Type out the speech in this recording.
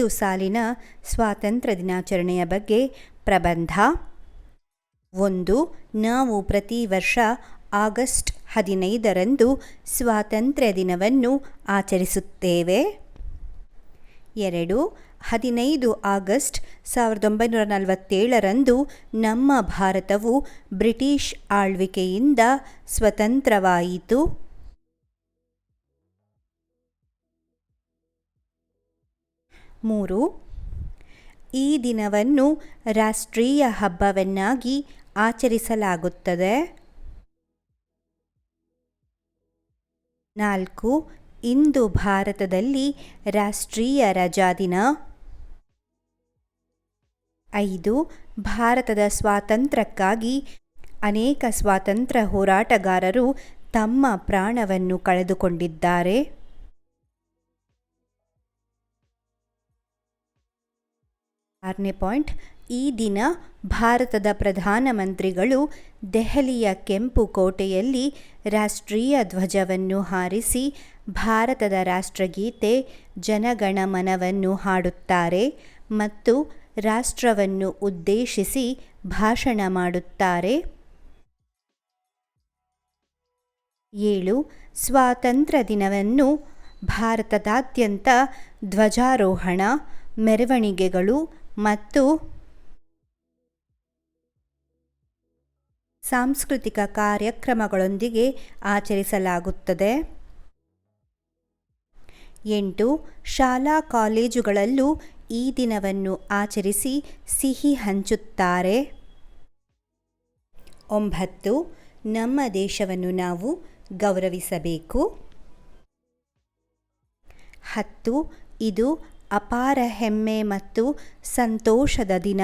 ಎಂಬತ್ತು ಸಾಲಿನ ಸ್ವಾತಂತ್ರ್ಯ ದಿನಾಚರಣೆಯ ಬಗ್ಗೆ ಪ್ರಬಂಧ. ಒಂದು, ನಾವು ಪ್ರತಿ ವರ್ಷ ಆಗಸ್ಟ್ ಹದಿನೈದರಂದು ಸ್ವಾತಂತ್ರ್ಯ ದಿನವನ್ನು ಆಚರಿಸುತ್ತೇವೆ. ಎರಡು, ಹದಿನೈದು ಆಗಸ್ಟ್ ಸಾವಿರದ ಒಂಬೈನೂರ ನಲವತ್ತೇಳರಂದು ನಮ್ಮ ಭಾರತವು ಬ್ರಿಟಿಷ್ ಆಳ್ವಿಕೆಯಿಂದ ಸ್ವತಂತ್ರವಾಯಿತು. ಮೂರು, ಈ ದಿನವನ್ನು ರಾಷ್ಟ್ರೀಯ ಹಬ್ಬವನ್ನಾಗಿ ಆಚರಿಸಲಾಗುತ್ತದೆ. ನಾಲ್ಕು, ಇಂದು ಭಾರತದಲ್ಲಿ ರಾಷ್ಟ್ರೀಯ ರಜಾದಿನ ಐದು, ಭಾರತದ ಸ್ವಾತಂತ್ರ್ಯಕ್ಕಾಗಿ ಅನೇಕ ಸ್ವಾತಂತ್ರ್ಯ ಹೋರಾಟಗಾರರು ತಮ್ಮ ಪ್ರಾಣವನ್ನು ಕಳೆದುಕೊಂಡಿದ್ದಾರೆ. ಆರನೇ ಪಾಯಿಂಟ್, ಈ ದಿನ ಭಾರತದ ಪ್ರಧಾನಮಂತ್ರಿಗಳು ದೆಹಲಿಯ ಕೆಂಪು ಕೋಟೆಯಲ್ಲಿ ರಾಷ್ಟ್ರೀಯ ಧ್ವಜವನ್ನು ಹಾರಿಸಿ ಭಾರತದ ರಾಷ್ಟ್ರಗೀತೆ ಜನಗಣಮನವನ್ನು ಹಾಡುತ್ತಾರೆ ಮತ್ತು ರಾಷ್ಟ್ರವನ್ನು ಉದ್ದೇಶಿಸಿ ಭಾಷಣ ಮಾಡುತ್ತಾರೆ. ಏಳು, ಸ್ವಾತಂತ್ರ್ಯ ದಿನವನ್ನು ಭಾರತದಾದ್ಯಂತ ಧ್ವಜಾರೋಹಣ, ಮೆರವಣಿಗೆಗಳು ಮತ್ತು ಸಾಂಸ್ಕೃತಿಕ ಕಾರ್ಯಕ್ರಮಗಳೊಂದಿಗೆ ಆಚರಿಸಲಾಗುತ್ತದೆ. ಎಂಟು, ಶಾಲಾ ಕಾಲೇಜುಗಳಲ್ಲೂ ಈ ದಿನವನ್ನು ಆಚರಿಸಿ ಸಿಹಿ ಹಂಚುತ್ತಾರೆ. ಒಂಬತ್ತು, ನಮ್ಮ ದೇಶವನ್ನು ನಾವು ಗೌರವಿಸಬೇಕು. ಹತ್ತು, ಇದು ಅಪಾರ ಹೆಮ್ಮೆ ಮತ್ತು ಸಂತೋಷದ ದಿನ.